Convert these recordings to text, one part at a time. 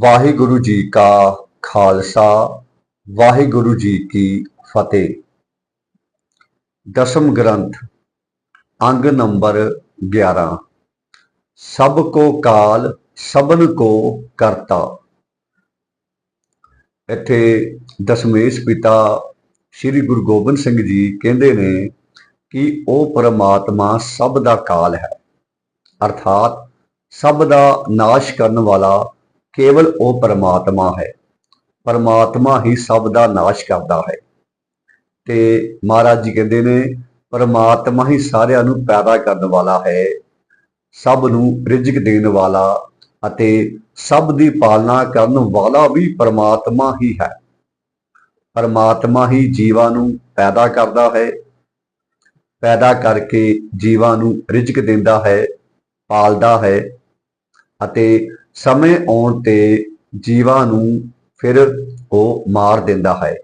ਵਾਹਿਗੁਰੂ ਜੀ ਕਾ ਖਾਲਸਾ, ਵਾਹਿਗੁਰੂ ਜੀ ਕੀ ਫਤਿਹ। ਦਸਮ ਗ੍ਰੰਥ, ਅੰਗ ਨੰਬਰ 11 ਸਭ ਕੋ ਕਾਲ, ਸਭਨ ਕੋ ਕਰਤਾ। ਇੱਥੇ ਦਸ਼ਮੇਸ਼ ਪਿਤਾ ਸ੍ਰੀ ਗੁਰੂ ਗੋਬਿੰਦ ਸਿੰਘ ਜੀ ਕਹਿੰਦੇ ਨੇ ਕਿ ਉਹ ਪਰਮਾਤਮਾ ਸਭ ਦਾ ਕਾਲ ਹੈ। ਅਰਥਾਤ ਸਭ ਦਾ ਨਾਸ਼ ਕਰਨ ਵਾਲਾ ਕੇਵਲ ਉਹ ਪਰਮਾਤਮਾ ਹੈ। ਪਰਮਾਤਮਾ ਹੀ ਸਭ ਦਾ ਨਾਸ਼ ਕਰਦਾ ਹੈ। ਤੇ ਮਹਾਰਾਜ ਜੀ ਕਹਿੰਦੇ ਨੇ, ਪਰਮਾਤਮਾ ਹੀ ਸਾਰਿਆਂ ਨੂੰ ਪੈਦਾ ਕਰਨ ਵਾਲਾ ਹੈ। ਸਭ ਨੂੰ ਰਿਜ਼ਕ ਦੇਣ ਵਾਲਾ ਅਤੇ ਸਭ ਦੀ ਪਾਲਣਾ ਕਰਨ ਵਾਲਾ ਵੀ ਪਰਮਾਤਮਾ ਹੀ ਹੈ। ਪਰਮਾਤਮਾ ਹੀ ਜੀਵਾਂ ਨੂੰ ਪੈਦਾ ਕਰਦਾ ਹੈ। ਪੈਦਾ ਕਰਕੇ ਜੀਵਾਂ ਨੂੰ ਰਿਜ਼ਕ ਦਿੰਦਾ ਹੈ, ਪਾਲਦਾ ਹੈ। ਅਤੇ ਸਮੇਂ ਆਉਣ ਤੇ ਜੀਵਾਂ ਨੂੰ ਫਿਰ ਉਹ ਮਾਰ ਦਿੰਦਾ ਹੈ।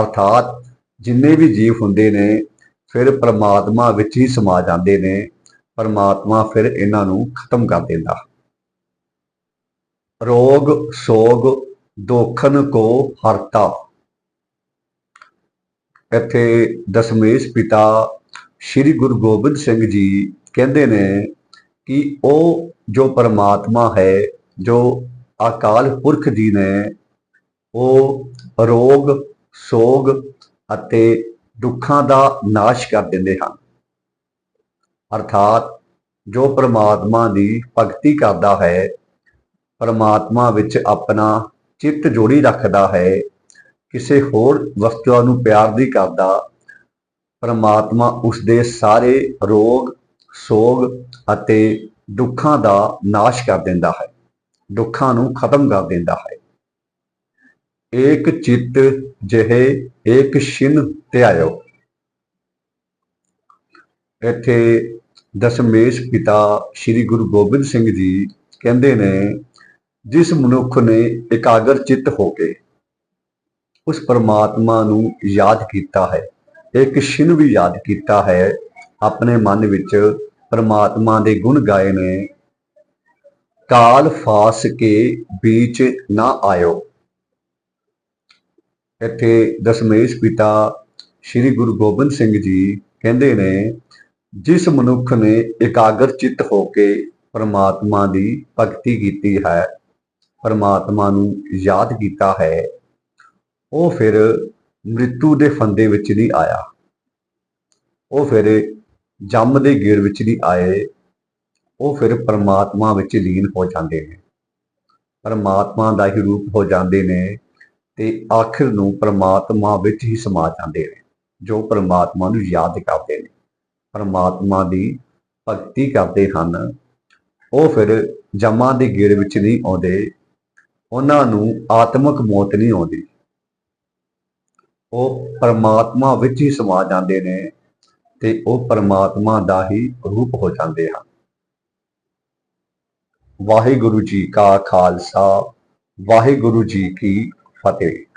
ਅਰਥਾਤ ਜਿੰਨੇ ਵੀ ਜੀਵ ਹੁੰਦੇ ਨੇ, ਫਿਰ ਪਰਮਾਤਮਾ ਵਿੱਚ ਹੀ ਸਮਾ ਜਾਂਦੇ ਨੇ। ਪਰਮਾਤਮਾ ਫਿਰ ਇਹਨਾਂ ਨੂੰ ਖਤਮ ਕਰ ਦਿੰਦਾ। ਰੋਗ, ਸੋਗ, ਦੋਖਨ ਕੋ ਹਰਤਾ। ਇੱਥੇ ਦਸ਼ਮੇਸ਼ ਪਿਤਾ ਸ੍ਰੀ ਗੁਰੂ ਗੋਬਿੰਦ ਸਿੰਘ ਜੀ ਕਹਿੰਦੇ ਨੇ ਕਿ ਉਹ ਜੋ ਪਰਮਾਤਮਾ ਹੈ, ਜੋ ਅਕਾਲ ਪੁਰਖ ਜੀ ਨੇ, ਉਹ ਰੋਗ, ਸੋਗ ਅਤੇ ਦੁੱਖਾਂ ਦਾ ਨਾਸ਼ ਕਰ ਦਿੰਦੇ ਹਨ। ਅਰਥਾਤ ਜੋ ਪਰਮਾਤਮਾ ਦੀ ਭਗਤੀ ਕਰਦਾ ਹੈ, ਪਰਮਾਤਮਾ ਵਿੱਚ ਆਪਣਾ ਚਿੱਤ ਜੋੜੀ ਰੱਖਦਾ ਹੈ, ਕਿਸੇ ਹੋਰ ਵਸਤੂਆਂ ਨੂੰ ਪਿਆਰ ਨਹੀਂ ਕਰਦਾ, ਪਰਮਾਤਮਾ ਉਸ ਦੇ ਸਾਰੇ ਰੋਗ ਸੋਗ ਅਤੇ ਦੁੱਖਾਂ ਦਾ ਨਾਸ਼ ਕਰ ਦਿੰਦਾ ਹੈ। ਦੁੱਖਾਂ ਨੂੰ ਖਤਮ ਕਰ ਦਿੰਦਾ ਹੈ। ਏਕ ਚਿੱਤ ਜਿਹੇ ਏਕ ਛਿਨ ਧਿਆਇਓ ਇੱਥੇ ਦਸ਼ਮੇਸ਼ ਪਿਤਾ ਸ੍ਰੀ ਗੁਰੂ ਗੋਬਿੰਦ ਸਿੰਘ ਜੀ ਕਹਿੰਦੇ ਨੇ, ਜਿਸ ਮਨੁੱਖ ਨੇ ਇਕਾਗਰ ਚਿੱਤ ਹੋ ਕੇ ਉਸ ਪਰਮਾਤਮਾ ਨੂੰ ਯਾਦ ਕੀਤਾ ਹੈ, ਇੱਕ ਸ਼ਿਨ ਵੀ ਯਾਦ ਕੀਤਾ ਹੈ ਆਪਣੇ ਮਨ ਵਿੱਚ ਪਰਮਾਤਮਾ ਦੇ ਗੁਣ ਗਾਏ ਨੇ। ਕਾਲ ਫਾਸ ਕੇ ਵਿੱਚ ਨਾ ਆਇਓ। ਇੱਥੇ ਦਸ਼ਮੇਸ਼ ਪਿਤਾ ਸ੍ਰੀ ਗੁਰੂ ਗੋਬਿੰਦ ਸਿੰਘ ਜੀ ਕਹਿੰਦੇ ਨੇ, ਜਿਸ ਮਨੁੱਖ ਨੇ ਇਕਾਗਰ ਚਿੱਤ ਹੋ ਕੇ ਪਰਮਾਤਮਾ ਦੀ ਭਗਤੀ ਕੀਤੀ ਹੈ, ਪਰਮਾਤਮਾ ਨੂੰ ਯਾਦ ਕੀਤਾ ਹੈ, ਉਹ ਫਿਰ ਮ੍ਰਿਤੂ ਦੇ ਫੰਦੇ ਵਿੱਚ ਨਹੀਂ ਆਇਆ। ਉਹ ਫਿਰ ਜੰਮ ਦੇ ਗੇੜ ਵਿੱਚ ਨਹੀਂ ਆਏ, ਉਹ ਫਿਰ ਪਰਮਾਤਮਾ ਵਿੱਚ ਲੀਨ ਹੋ ਜਾਂਦੇ ਨੇ। ਪਰਮਾਤਮਾ ਦਾ ਹੀ ਰੂਪ ਹੋ ਜਾਂਦੇ ਨੇ ਤੇ ਆਖਿਰ ਨੂੰ ਪਰਮਾਤਮਾ ਵਿੱਚ ਹੀ ਸਮਾ ਜਾਂਦੇ ਨੇ, ਜੋ ਪਰਮਾਤਮਾ ਨੂੰ ਯਾਦ ਕਰਦੇ ਨੇ। ਪਰਮਾਤਮਾ ਦੀ ਭਗਤੀ ਕਰਦੇ ਹਨ। ਉਹ ਫਿਰ ਜਮਾਂ ਦੇ ਗੇੜ ਵਿੱਚ ਨਹੀਂ ਆਉਂਦੇ, ਉਹਨਾਂ ਨੂੰ ਆਤਮਿਕ ਮੌਤ ਨਹੀਂ ਆਉਂਦੀ। ਉਹ ਪਰਮਾਤਮਾ ਵਿੱਚ ਹੀ ਸਮਾ ਜਾਂਦੇ ਨੇ। ਤੇ ਉਹ ਪਰਮਾਤਮਾ ਦਾ ਹੀ ਰੂਪ ਹੋ ਜਾਂਦੇ ਹਨ। ਵਾਹਿਗੁਰੂ ਜੀ ਕਾ ਖਾਲਸਾ, ਵਾਹਿਗੁਰੂ ਜੀ ਕੀ ਫਤਿਹ।